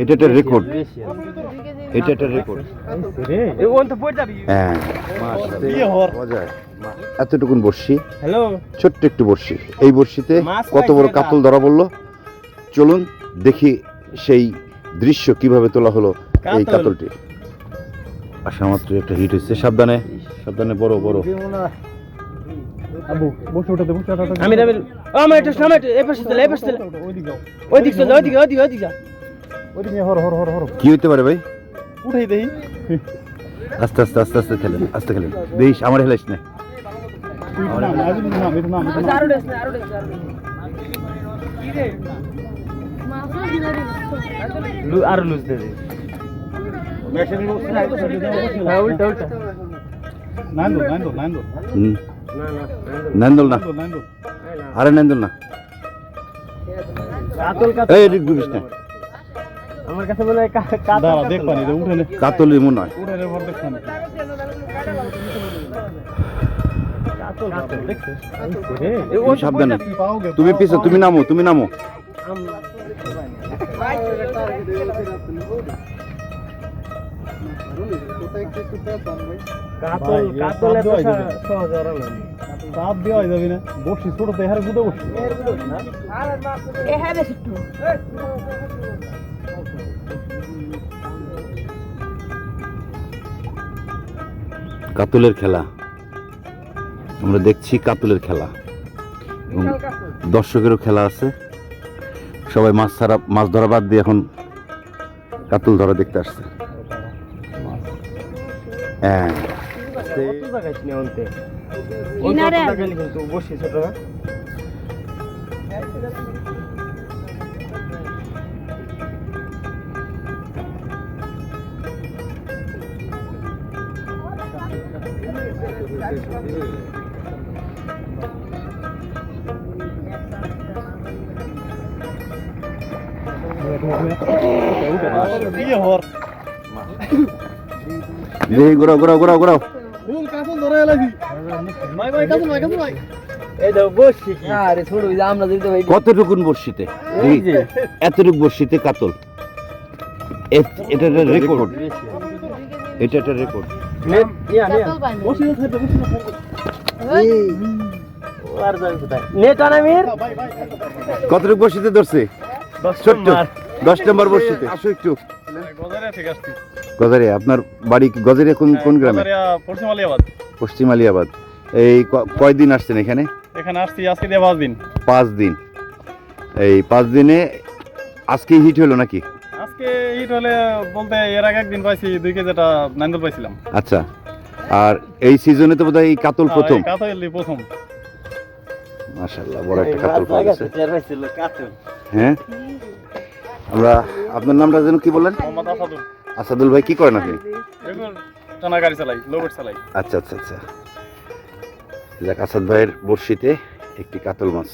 এটা একটা রেকর্ড এটা একটা রেকর্ড হ্যাঁ। এতটুকুন বর্ষি হ্যালো। ছোট্ট একটু বর্ষি এই বর্ষিতে কত বড় কাতল ধরা পড়ল? চলুন দেখি সেই দৃশ্য কীভাবে তোলা হলো এই কাতলটি। আসা মাত্র একটা হিট হচ্ছে সাবধানে সাবধানে বড় বড়। ওঠাতে আমি আমার একটু সামনে এই পাশে চলে এই পাশে চলে যাও। ওই দিক ওই দিকে ওই দিকে ওই দিকে যা ওইদিকে হর হর হর হর। কি হইতে পারে ভাই? উঠাই দেই। আস্তে আস্তে আস্তে আস্তে খেলেন আস্তে খেলেন। দেখিস আমার হেলাইস না। আরও লুজ দে নান্দল আরে এই না। আমার কাছে বলে কাতল দাঁড়া দেখ পানি রে উঠে নে। কাতলি মনে হয়। উঠে নে। ভর দেখ পানি সাবধানে। তুমি পিছে তুমি নামো তুমি নামো। কাতল কাতল এত সহজ আর না চাপ দেওয়া যাবে না। বসি ছোট তো এহারে গুদে বসি কাতলের খেলা। আমরা দেখছি কাতলের খেলা। এবং দর্শকেরও খেলা আছে। সবাই মাছ ছাড়া মাছ ধরা বাদ দিয়ে এখন কাতল ধরা দেখতে আসছে। হ্যাঁ। বসে ছোট দেখি ঘোরাও ঘোরাও ঘোরাও ঘোরাও। ফুল কাছে ধরে এলাইছি। ভাই ভাই কাছে ভাই কাছে ভাই এই দাও বসে কি? আরে ছোট ওই যে আমরা যদি ভাই কতটুকুন বর্ষিতে এই যে। এতটুক বর্ষিতে কাতল। এটা একটা রেকর্ড। এটা একটা রেকর্ড। নেট ইয়া নিয়া বসে থাকবে বসে থাকবে আর যাবে কোথায় নেট আনামির ভাই ভাই কতটুক বর্ষিতে ধরছে? ছোট্ট দশ নম্বর বর্ষিতে আসো একটু। গজারিয়া থেকে আসছি। গজারিয়া আপনার বাড়ি গজারিয়া কোন কোন গ্রামে? পশ্চিম আলিয়াবাদ পশ্চিম আলিয়াবাদ এই কয়দিন আসছেন এখানে? এখানে আসছি আজকে দিয়ে পাঁচ দিন। পাঁচ দিন। এই পাঁচ দিনে আজকে হিট হলো নাকি? আজকে হিট হলে বলতে এর আগে একদিন পাইছি দুই কেজি একটা নাইন্দল পাইছিলাম। আচ্ছা। আর এই সিজনে তো বোধহয় এই কাতল প্রথম? কাতাইলি প্রথম। মাশাল্লাহ বড় একটা কাতল পাওয়া গেছে। হ্যাঁ? আমরা আপনার নামটা যেন কি বললেন? মোহাম্মদ আসাদুল। আসাদুল ভাই কি করেন আপনি? টানা গাড়ি চালাই লোবেট চালাই। আচ্ছা আচ্ছা আচ্ছা। যাক আসাদ ভাইয়ের বড়শিতে একটি কাতল মাছ।